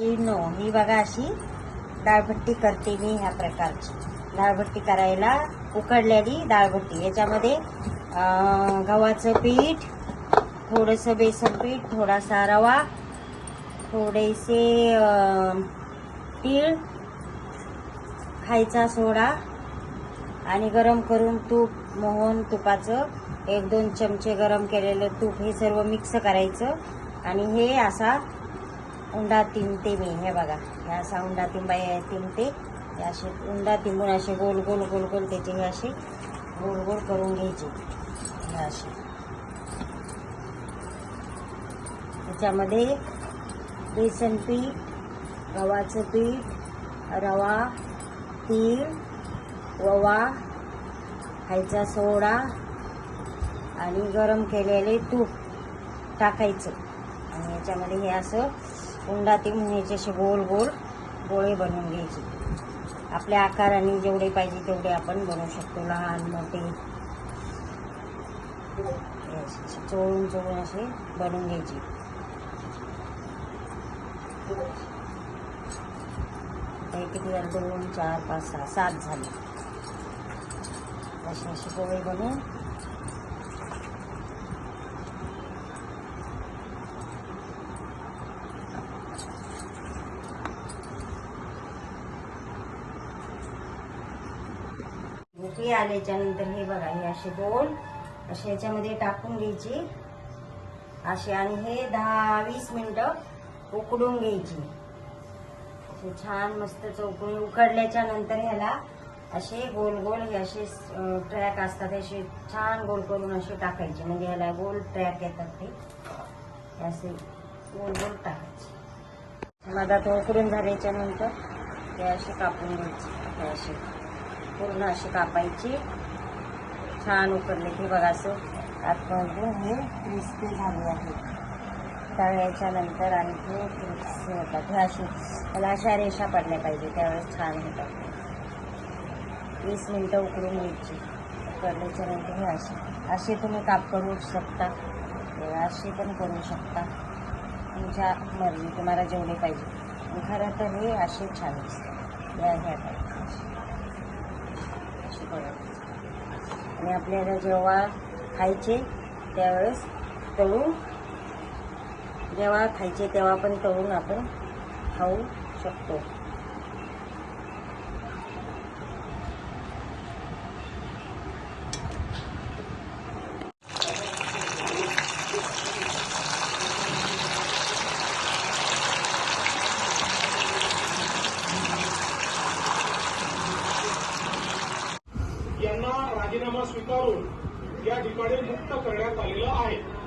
No ही बघा अशी डाळभट्टी करते मी ह्या प्रकारची. डाळभट्टी करायला उकडलेली डाळभट्टी याच्यामध्ये गव्हाचं पीठ थोडंसं बेसन पीठ थोडासा रवा थोडेसे तीळ खायचा सोडा आणि गरम करून तूप मोहन तुपाचं एक दोन चमचे गरम केलेलं तूप हे सर्व मिक्स करायचं आणि हे असा उंडा तिंबते मी हे बघा ह्या असा उंडा तिंबा तिंबते हे असे उंडा तिंबून असे गोल गोल गोल गोल त्याचे हे असे गोल गोल करून घ्यायचे. हे असे. त्याच्यामध्ये बेसन पीठ गव्हाचं पीठ रवा तीळ ओवा खायचा सोडा आणि गरम केलेले तूप टाकायचं. आणि याच्यामध्ये हे असं उंडा ते असे गोल गोल गोळे बनवून घ्यायचे. आपल्या आकाराने जेवढे पाहिजे तेवढे आपण बनवू शकतो. लहान मोठे. चोळून चोळून असे बनवून घ्यायचे. किती झाले? दोन चार पाच सहा सात झाले. असे असे गोळे बनवून हे आल्याच्यानंतर हे बघा हे असे गोल असे याच्यामध्ये टाकून घ्यायची. असे आणि हे दहा वीस मिनिटं उकडून घ्यायची. असे छान मस्त चौकून उकडल्याच्या नंतर ह्याला असे गोल गोल हे असे ट्रॅक असतात असे छान गोल करून असे टाकायचे. म्हणजे ह्याला गोल ट्रॅक येतात ते. असे गोल गोल टाकायचे. मग आता उकडून झाल्याच्यानंतर ते असे कापून घ्यायचे. हे असे. पूर्ण असे कापायचे. छान उकडले की बघा असं आतमध्ये हे क्रिस्पी झाले आहे. तळल्याच्या नंतर आणि हे क्रिस्पी होतात हे असे त्याला अशा रेषा पडल्या पाहिजे त्यावेळेस छान होतात वीस मिनटं उकडून घ्यायची. उकडल्याच्या नंतर हे असे असे तुम्ही काप करू शकता. हे असे पण करू शकता. तुमच्या मर्जी तुम्हाला जेवढे पाहिजे खरं तर हे असे छान दिसतात या ह्या आणि आपल्याला जेव्हा खायचे त्यावेळेस तळून जेव्हा खायचे तेव्हा पण तळून आपण खाऊ शकतो. यांना राजीनामा स्वीकारून या ठिकाणी मुक्त करण्यात आलेलं आहे.